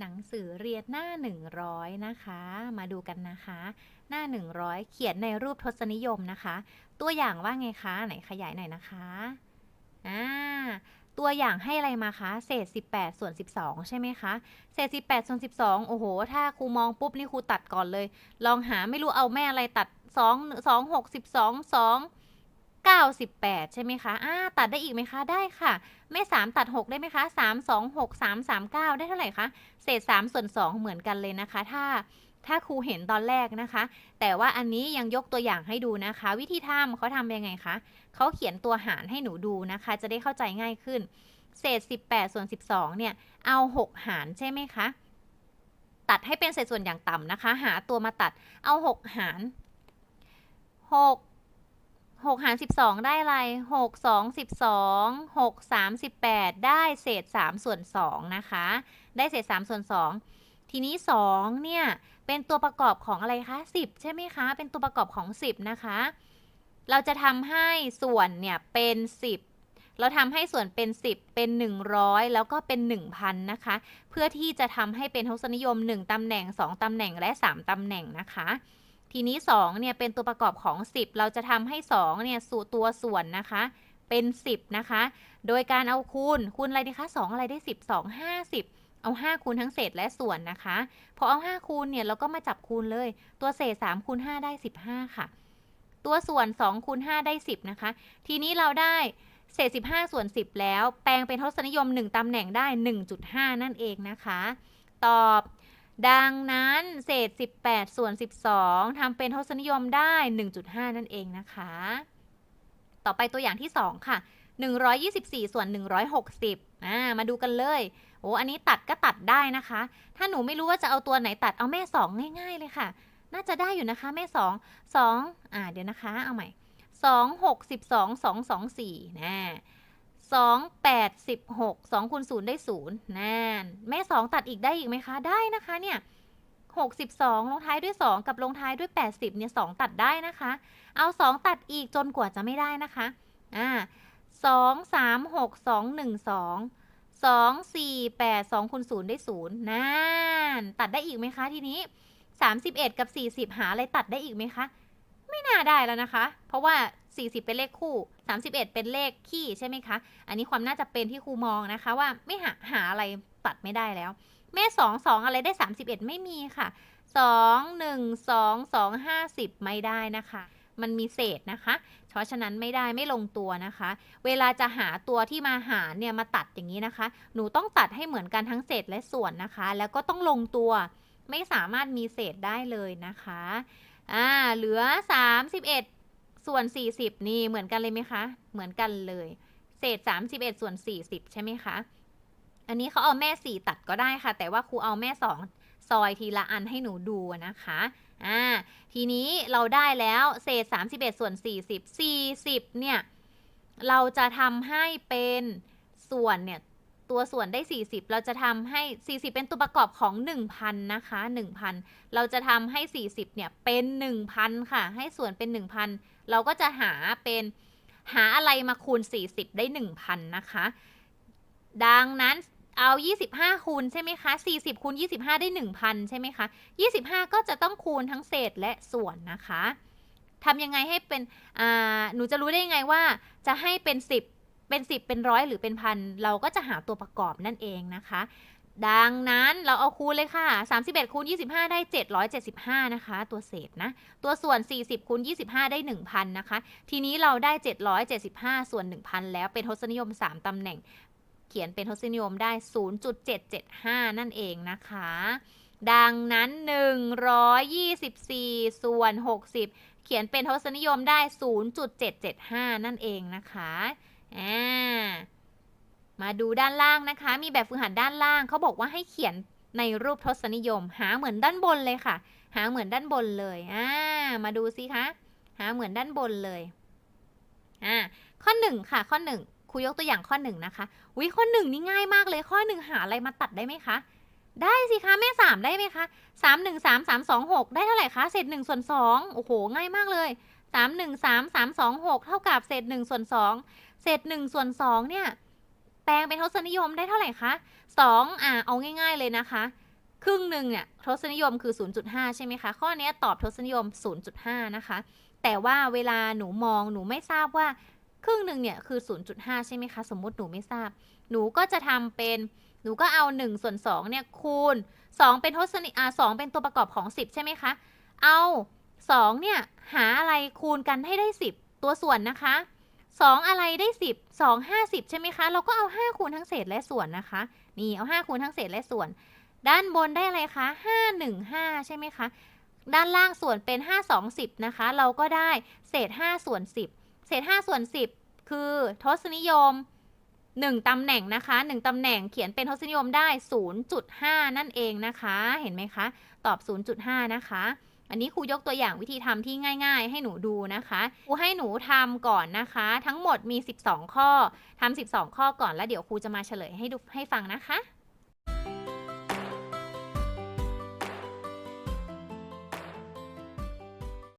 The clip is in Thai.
หนังสือเรียนหน้า 100 นะคะ มาดูกันนะคะ หน้า 100 เขียนในรูปทศนิยมนะคะ ตัวอย่างว่าไงคะ ไหนขยายหน่อยนะคะอ่าตัวอย่างให้อะไรมาคะเศษ 18 ส่วน 12 ใช่ไหมคะ เศษ 18 ส่วน 12 โอ้โห ถ้าครูมองปุ๊บนี่ครูตัดก่อนเลย ลองหาไม่รู้เอาแม่อะไรตัด 2 2 6 12 2 98 ใช่ไหมคะอ่าตัดได้อีกไหมคะ ได้ค่ะแม่ 3 ตัด 6 ได้ไหมคะ 3 2 6 3 3 9 ได้เท่าไหร่คะ เศษ 3 ส่วน 2 เหมือนกันเลยนะคะ ถ้า ถ้าครูเห็นตอนแรกนะคะ แต่ว่าอันนี้ยังยกตัวอย่างให้ดูนะคะ วิธีทำเขาทำยังไงคะเขาเขียนตัวหารให้หนูดูนะคะ จะได้เข้าใจง่ายขึ้น เศษ 18 ส่วน 12 เนี่ย เอา 6 หารใช่ไหมคะ ตัดให้เป็นเศษส่วนอย่างต่ำนะคะ หาตัวมาตัด เอา 6 หาร 6 6หาร12ได้อะไร6 2 12 6 3 18ได้เศษ3ส่วน2นะคะ ได้เศษ3ส่วน2ทีนี้2เนี่ยเป็นตัวประกอบของอะไรคะ10ใช่ไหมคะ เป็นตัวประกอบของ10นะคะ เราจะทำให้ส่วนเนี่ยเป็น10เราทำให้ส่วนเป็น 10 เป็น 100 แล้วก็เป็น 1,000 นะคะ เพื่อที่จะทำให้เป็นทศนิยม 1ตำแหน่ง 2ตำแหน่งและ 3ตำแหน่งนะคะ ทีนี้2เนี่ยเป็นตัวประกอบของ 10 เราจะทำให้2เนี่ยสู่ตัวส่วนนะคะ เป็น 10 นะคะ โดยการเอาคูณคูณอะไรดีคะ2อะไรได้ 10 2 50 เอา 5 คูณทั้งเศษและส่วนนะคะพอเอา 5 คูณเนี่ยเราก็มาจับคูณเลย ตัวเศษ3คูณ5ได้ 15 ค่ะ ตัวส่วน2คูณ5ได้ 10 นะคะ ทีนี้เราได้เศษ 15 ส่วน 10 แล้ว แปลงเป็นทศนิยม 1ตำแหน่งได้ 1.5 นั่นเองนะคะ ตอบ ดังนั้นเศษ 18 ส่วน 12 ทำเป็นทศนิยมได้ 1.5 นั่นเองนะคะ ต่อไปตัวอย่างที่ 2 ค่ะ 124 ส่วน 160อ่ามาดูกันเลย โอ้อันนี้ตัดก็ตัดได้นะคะ ถ้าหนูไม่รู้ว่าจะเอาตัวไหนตัดเอาแม่ 2 ง่าย ๆ เลยค่ะ น่าจะได้อยู่นะคะแม่ 2 2อ่าเดี๋ยวนะคะ เอาใหม่ 2 6 12 2 2 4นะ 2 8 16 2คูณ0ได้0นั่นแม่2ตัดอีกได้อีกไหมคะ ได้นะคะเนี่ย62ลงท้ายด้วย2กับลงท้ายด้วย80เนี่ย2ตัดได้นะคะ เอา2ตัดอีกจนกว่าจะไม่ได้นะคะ อ่า2 3 6 2 1 2 2 4 8 2คูณ0ได้0นั่นตัดได้อีกไหมคะทีนี้31กับ40หาอะไรตัดได้อีกไหมคะ ไม่น่าได้แล้วนะคะ เพราะว่า 40 เป็นเลขคู่ 31 เป็นเลขคี่ใช่ไหมคะ อันนี้ความน่าจะเป็นที่ครูมองนะคะว่าไม่หาหาอะไรตัดไม่ได้แล้ว แม่ 2 2 อะไรได้ 31 ไม่มีค่ะ 2 1 2 2 50 ไม่ได้นะคะ มันมีเศษนะคะ เพราะฉะนั้นไม่ได้ไม่ลงตัวนะคะ เวลาจะหาตัวที่มาหารเนี่ยมาตัดอย่างนี้นะคะ หนูต้องตัดให้เหมือนกันทั้งเศษและส่วนนะคะ แล้วก็ต้องลงตัวไม่สามารถมีเศษได้เลยนะคะ อ่า เหลือ 31 ส่วน 40 นี่เหมือนกันเลยไหมคะ เหมือนกันเลย เศษ 31 ส่วน 40 ใช่ไหมคะ อันนี้เขาเอาแม่ 4 ตัดก็ได้ค่ะ แต่ว่าครูเอาแม่ 2 ซอยทีละอันให้หนูดูนะคะอ่าทีนี้เราได้แล้วเศษ 31 ส่วน 40 40 เนี่ย เราจะทำให้เป็นส่วนเนี่ยตัวส่วนได้ 40 เราจะทำให้ 40 เป็นตัวประกอบของ 1,000 นะคะ 1,000 เราจะทำให้ 40 เนี่ย เป็น 1,000 ค่ะ ให้ส่วนเป็น 1,000 เราก็จะหาเป็นหาอะไรมาคูณ 40 ได้ 1,000 นะคะ ดังนั้นเอา 25 คูณใช่ไหมคะ 40 คูณ 25 ได้ 1,000 ใช่ไหมคะ 25 ก็จะต้องคูณทั้งเศษและส่วนนะคะทำยังไงให้เป็น อ่า หนูจะรู้ได้ยังไงว่าจะให้เป็น 10 เป็น 10 เป็นร้อยหรือเป็นพัน เราก็จะหาตัวประกอบนั่นเองนะคะ ดังนั้นเราเอาคูณเลยค่ะ 31คูณ25 ได้ 775 นะคะ ตัวเศษนะ ตัวส่วน 40คูณ25 ได้ 1,000 นะคะ ทีนี้เราได้ 775 ส่วน 1,000 แล้วเป็นทศนิยม 3ตำแหน่ง เขียนเป็นทศนิยมได้ 0.775 นั่นเองนะคะ ดังนั้น 124 ส่วน 60 เขียนเป็นทศนิยมได้ 0.775 นั่นเองนะคะ อ่า มาดูด้านล่างนะคะ มีแบบฝึกหัดด้านล่างเขาบอกว่าให้เขียนในรูปทศนิยม หาเหมือนด้านบนเลยค่ะ หาเหมือนด้านบนเลยอ่ามาดูสิคะหาเหมือนด้านบนเลยอ่าข้อหนึ่งค่ะข้อหนึ่งครูยกตัวอย่างข้อหนึ่งนะคะวิข้อหนึ่งนี่ง่ายมากเลยข้อหนึ่งหาอะไรมาตัดได้ไหมคะได้สิคะแม่สามได้ไหมคะสามหนึ่งสามสามสองหกได้เท่าไหร่คะเศษหนึ่งส่วนสองโอ้โหง่ายมากเลยสามหนึ่งสามสามสองหกเท่ากับเศษหนึ่งส่วนสองเศษหนึ่งส่วนสองเนี่ย แปลงเป็นทศนิยมได้เท่าไหร่คะสองอ่าเอาง่าย ๆเลยนะคะ ครึ่งหนึ่งเนี่ยทศนิยมคือ 0.5 ใช่ไหมคะ ข้อนี้ตอบทศนิยม 0.5 นะคะ แต่ว่าเวลาหนูมองหนูไม่ทราบว่าครึ่งหนึ่งเนี่ยคือ 0.5 ใช่ไหมคะ สมมุติหนูไม่ทราบ หนูก็จะทำเป็นหนูก็เอา1ส่วน2เนี่ยคูณ 2 เป็นทศนิอ่า2เป็นตัวประกอบของ 10 ใช่ไหมคะ เอา 2 เนี่ย หาอะไรคูณกันให้ได้ 10 ตัวส่วนนะคะ 2 อะไรได้ 10 2 50 ใช่ไหมคะ เราก็เอา 5 คูณทั้งเศษและส่วนนะคะ นี่เอา 5 คูณทั้งเศษและส่วน ด้านบนได้อะไรคะ 5 1 5 ใช่ไหมคะ ด้านล่างส่วนเป็น 5 2 10 นะคะ เราก็ได้เศษ 5 ส่วน 10 เศษ 5 ส่วน 10 คือทศนิยม 1ตำแหน่งนะคะ1ตำแหน่งเขียนเป็นทศนิยมได้ 0.5 นั่นเองนะคะ เห็นไหมคะ ตอบ 0.5 นะคะ อันนี้ครูยกตัวอย่างวิธีทำที่ง่าย ๆ ให้หนูดูนะคะครูให้หนูทำก่อนนะคะ ทั้งหมดมี 12 ข้อทำ12 ข้อก่อนแล้วเดี๋ยวครูจะมาเฉลยให้ดูให้ฟังนะคะ